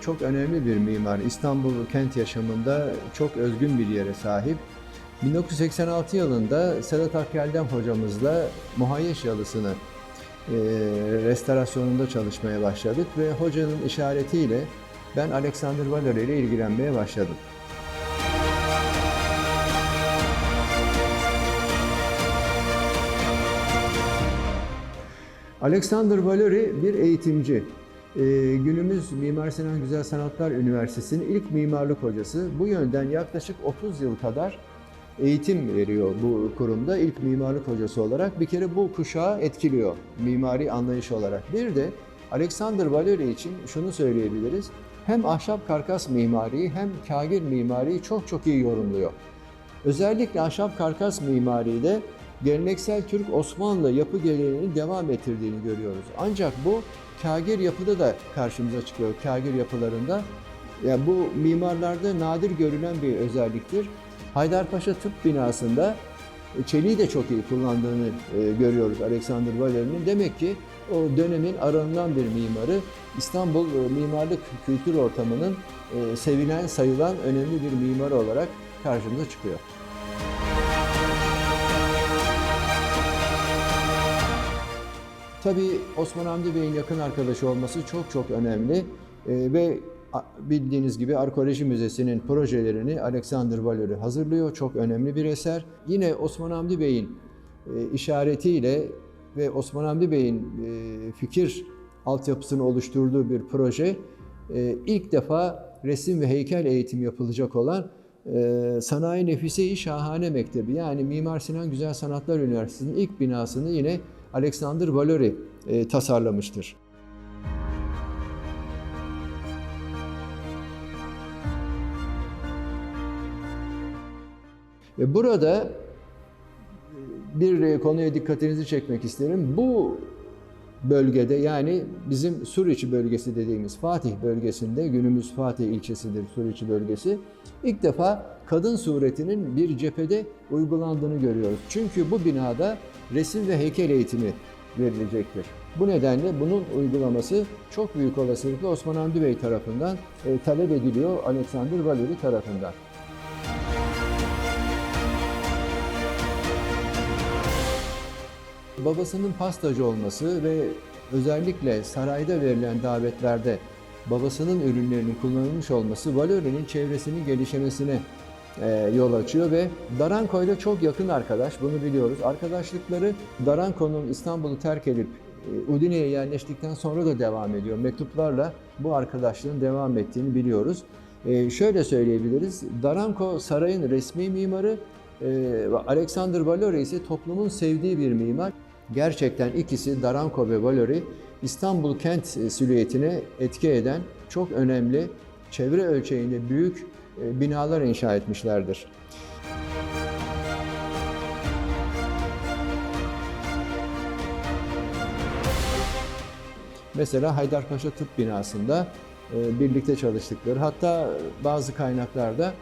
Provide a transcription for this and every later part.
çok önemli bir mimar. İstanbul kent yaşamında çok özgün bir yere sahip. 1986 yılında Sedat Akgeldem hocamızla Muhayyeş Yalısı'nı e, restorasyonunda çalışmaya başladık ve hocanın işaretiyle ben Alexander Valory ile ilgilenmeye başladım. Alexander Valory bir eğitimci. Ee, günümüz Mimar Sinan Güzel Sanatlar Üniversitesi'nin ilk mimarlık hocası. Bu yönden yaklaşık 30 yıl kadar eğitim veriyor bu kurumda ilk mimarlık hocası olarak. Bir kere bu kuşağı etkiliyor mimari anlayış olarak. Bir de Alexander Valory için şunu söyleyebiliriz. Hem ahşap karkas mimariyi hem kagir mimariyi çok çok iyi yorumluyor. Özellikle ahşap karkas mimariyle geleneksel Türk Osmanlı yapı geleneğini devam ettirdiğini görüyoruz. Ancak bu kagir yapıda da karşımıza çıkıyor. Kagir yapılarında yani bu mimarlarda nadir görülen bir özelliktir. Haydarpaşa Tıp binasında e, çeliği de çok iyi kullandığını e, görüyoruz Alexander Valery'nin. Demek ki o dönemin aranılan bir mimarı İstanbul e, mimarlık kültür ortamının sevilen, sayılan önemli bir mimar olarak karşımıza çıkıyor. Tabii Osman Hamdi Bey'in yakın arkadaşı olması çok çok önemli Ee, ve bildiğiniz gibi Arkeoloji Müzesi'nin projelerini Alexander Valory hazırlıyor. Çok önemli bir eser. Yine Osman Hamdi Bey'in e, işaretiyle ve Osman Hamdi Bey'in e, fikir altyapısını oluşturduğu bir proje e, ilk defa resim ve heykel eğitimi yapılacak olan e, Sanayi Nefise-i Şahane Mektebi yani Mimar Sinan Güzel Sanatlar Üniversitesi'nin ilk binasını yine Alexander Valory e, tasarlamıştır. Burada e, bir e, konuya dikkatinizi çekmek isterim. Bu bölgede yani bizim Suriçi bölgesi dediğimiz Fatih bölgesinde günümüz Fatih ilçesidir Suriçi bölgesi. İlk defa kadın suretinin bir cephede uygulandığını görüyoruz. Çünkü bu binada resim ve heykel eğitimi verilecektir. Bu nedenle bunun uygulaması çok büyük olasılıkla Osman Hamdi Bey tarafından e, talep ediliyor Alexander Valory tarafından. Babasının pastacı olması ve özellikle sarayda verilen davetlerde babasının ürünlerinin kullanılmış olması Valory'nin çevresinin gelişmesine e, yol açıyor ve Daranko ile çok yakın arkadaş, bunu biliyoruz. Arkadaşlıkları Daranko'nun İstanbul'u terk edip e, Udine'ye yerleştikten sonra da devam ediyor. Mektuplarla bu arkadaşlığın devam ettiğini biliyoruz. E, şöyle söyleyebiliriz, Daranko sarayın resmi mimarı, e, Alexander Valory ise toplumun sevdiği bir mimar. Gerçekten ikisi Daranko ve Valory İstanbul kent silüetine etki eden çok önemli çevre ölçeğinde büyük e, binalar inşa etmişlerdir. Mesela Haydarpaşa Tıp binasında e, birlikte çalıştıkları hatta bazı kaynaklarda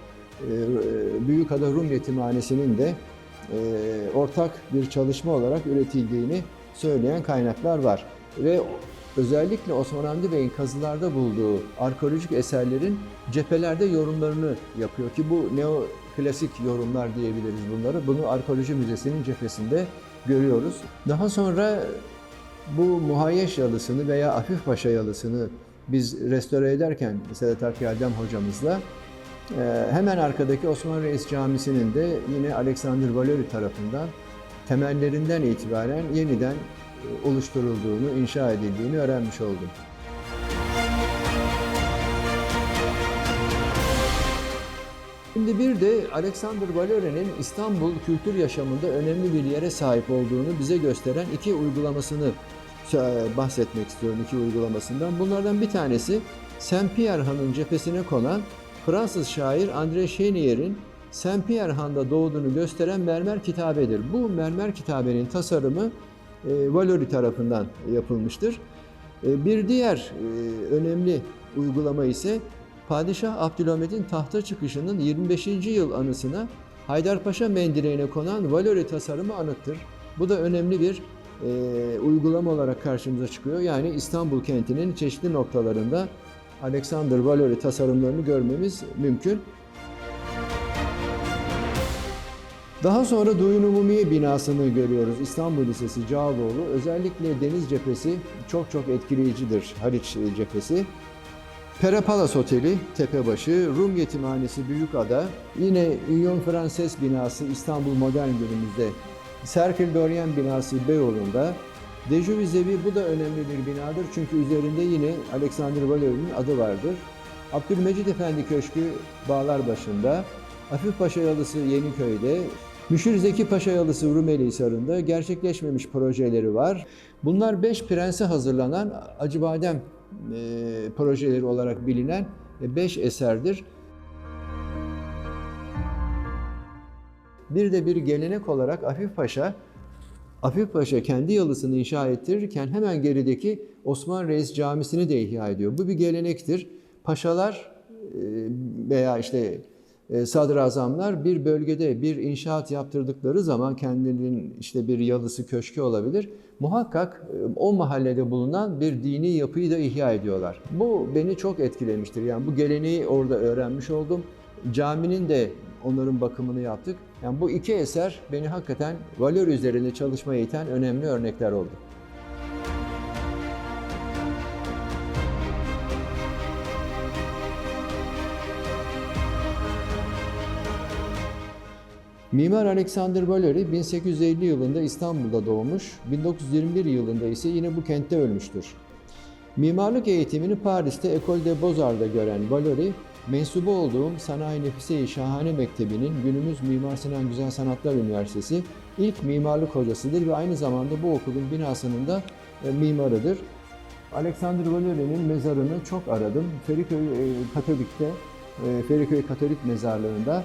e, Büyükada Rum Yetimhanesi'nin de e, ortak bir çalışma olarak üretildiğini söyleyen kaynaklar var. Ve özellikle Osman Hamdi Bey'in kazılarda bulduğu arkeolojik eserlerin cephelerde yorumlarını yapıyor ki bu neoklasik yorumlar diyebiliriz bunları. Bunu Arkeoloji Müzesi'nin cephesinde görüyoruz. Daha sonra bu Muhayyeş yalısını veya Afifpaşa yalısını biz restore ederken Sedat Akgeldem hocamızla hemen arkadaki Osman Reis Camisi'nin de yine Alexander Valory tarafından temellerinden itibaren yeniden e, oluşturulduğunu, inşa edildiğini öğrenmiş oldum. Şimdi bir de Alexander Valory'nin İstanbul kültür yaşamında önemli bir yere sahip olduğunu bize gösteren iki uygulamasını sö- bahsetmek istiyorum iki uygulamasından. Bunlardan bir tanesi Saint Pierre Han'ın cephesine konan Fransız şair André Chénier'in Saint Pierre Han'da doğduğunu gösteren mermer kitabedir. Bu mermer kitabenin tasarımı e, Valory tarafından yapılmıştır. E, bir diğer e, önemli uygulama ise Padişah Abdülhamid'in tahta çıkışının 25. yıl anısına Haydarpaşa mendireğine konan Valory tasarımı anıttır. Bu da önemli bir e, uygulama olarak karşımıza çıkıyor. Yani İstanbul kentinin çeşitli noktalarında Alexander Valory tasarımlarını görmemiz mümkün. Daha sonra Duyun Umumiye binasını görüyoruz. İstanbul Lisesi Cağaloğlu. Özellikle deniz cephesi çok çok etkileyicidir. Haliç cephesi. Pere Palace Oteli, Tepebaşı, Rum Yetimhanesi Büyükada, yine Union Frances binası İstanbul Modern günümüzde, Cercle Dorian binası Beyoğlu'nda, Dejuvizevi bu da önemli bir binadır çünkü üzerinde yine Alexander Valory'nin adı vardır. Abdülmecid Efendi Köşkü Bağlarbaşı'nda, Afif Paşa Yalısı Yeniköy'de, Müşir Zeki Paşa Yalısı Rumeli Hisarı'nda gerçekleşmemiş projeleri var. Bunlar beş prense hazırlanan Acıbadem e, projeleri olarak bilinen beş eserdir. Bir de bir gelenek olarak Afif Paşa, Afif Paşa kendi yalısını inşa ettirirken hemen gerideki Osman Reis Camisi'ni de ihya ediyor. Bu bir gelenektir. Paşalar e, veya işte e, sadrazamlar bir bölgede bir inşaat yaptırdıkları zaman kendilerinin işte bir yalısı köşkü olabilir. Muhakkak e, o mahallede bulunan bir dini yapıyı da ihya ediyorlar. Bu beni çok etkilemiştir. Yani bu geleneği orada öğrenmiş oldum. Caminin de onların bakımını yaptık. Yani bu iki eser beni hakikaten valör üzerinde çalışmaya iten önemli örnekler oldu. Mimar Alexander Valory 1850 yılında İstanbul'da doğmuş, 1921 yılında ise yine bu kentte ölmüştür. Mimarlık eğitimini Paris'te École des Beaux-Arts'da gören Valory, mensubu olduğum Sanayi Nefise-i Şahane Mektebi'nin günümüz Mimar Sinan Güzel Sanatlar Üniversitesi ilk mimarlık hocasıdır ve aynı zamanda bu okulun binasının da e, mimarıdır. Alexander Valory'nin mezarını çok aradım. Feriköy e, Katolik'te, e, Feriköy Katolik Mezarlığı'nda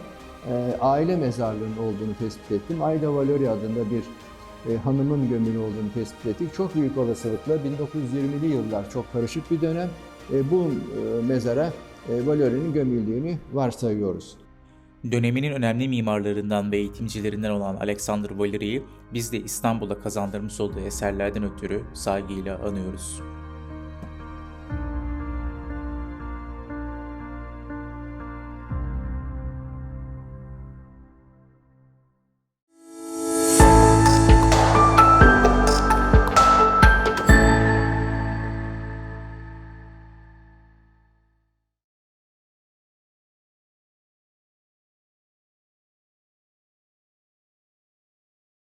aile mezarlığının olduğunu tespit ettim. Ayda Valory adında bir hanımın gömülü olduğunu tespit ettik. Çok büyük olasılıkla 1920'li yıllar çok karışık bir dönem. Bu mezara e, Valory'nin gömüldüğünü varsayıyoruz. Döneminin önemli mimarlarından ve eğitimcilerinden olan Alexander Valery'yi biz de İstanbul'a kazandırmış olduğu eserlerden ötürü saygıyla anıyoruz.